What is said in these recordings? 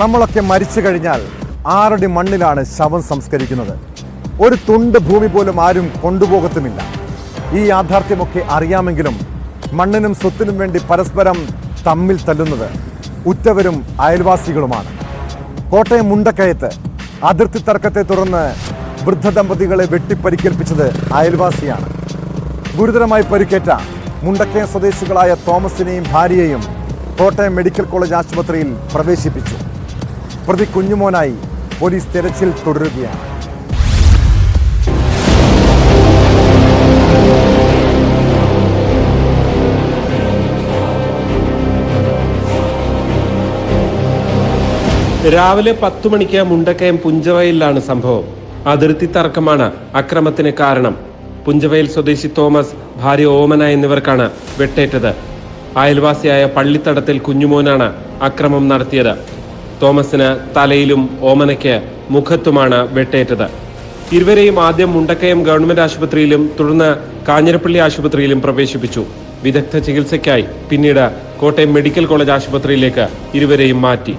നമ്മളൊക്കെ മരിച്ചു കഴിഞ്ഞാൽ ആറടി മണ്ണിലാണ് ശവം സംസ്കരിക്കുന്നത്. ഒരു തുണ്ട് ഭൂമി പോലും ആരും കൊണ്ടുപോകത്തുമില്ല. ഈ യാഥാർത്ഥ്യമൊക്കെ അറിയാമെങ്കിലും മണ്ണിനും സ്വത്തിനും വേണ്ടി പരസ്പരം തമ്മിൽ തല്ലുന്നത് ഉറ്റവരും അയൽവാസികളുമാണ്. കോട്ടയം മുണ്ടക്കയത്ത് അതിർത്തി തർക്കത്തെ തുടർന്ന് വൃദ്ധ ദമ്പതികളെ വെട്ടിപ്പരിക്കേൽപ്പിച്ചത് അയൽവാസിയാണ്. ഗുരുതരമായി പരിക്കേറ്റ മുണ്ടക്കയം സ്വദേശികളായ തോമസിനെയും ഭാര്യയെയും കോട്ടയം മെഡിക്കൽ കോളേജ് ആശുപത്രിയിൽ പ്രവേശിപ്പിച്ചു. പ്രതി കുഞ്ഞുമോനായി പോലീസ് തെരച്ചിൽ തുടരുകയാണ്. രാവിലെ പത്തു മണിക്ക് മുണ്ടക്കയം പുഞ്ചവയലിലാണ് സംഭവം. അതിർത്തി തർക്കമാണ് അക്രമത്തിന് കാരണം. പുഞ്ചവയൽ സ്വദേശി തോമസ് ഭാര്യ ഓമന എന്നിവർക്കാണ് വെട്ടേറ്റത്. അയൽവാസിയായ പള്ളിത്തടത്തിൽ കുഞ്ഞുമോനാണ് അക്രമം നടത്തിയത്. തോമസിന് തലയിലും ഓമനയ്ക്ക് മുഖത്തുമാണ് വെട്ടേറ്റത്. ഇരുവരെയും ആദ്യം മുണ്ടക്കയം ഗവൺമെന്റ് ആശുപത്രിയിലും തുടർന്ന് കാഞ്ഞിരപ്പള്ളി ആശുപത്രിയിലും പ്രവേശിപ്പിച്ചു. വിദഗ്ധ ചികിത്സയ്ക്കായി പിന്നീട് കോട്ടയം മെഡിക്കൽ കോളേജ് ആശുപത്രിയിലേക്ക് ഇരുവരെയും മാറ്റി.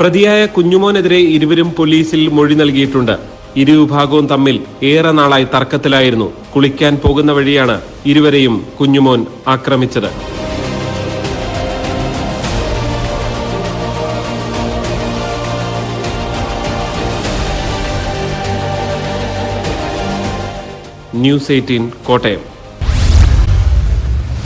പ്രതിയായ കുഞ്ഞുമോനെതിരെ ഇരുവരും പോലീസിൽ മൊഴി നൽകിയിട്ടുണ്ട്. ഇരുവിഭാഗവും തമ്മിൽ ഏറെ നാളായി തർക്കത്തിലായിരുന്നു. കുളിക്കാൻ പോകുന്ന വഴിയാണ് ഇരുവരെയും കുഞ്ഞുമോൻ ആക്രമിച്ചത്. News eighteen Kottayam.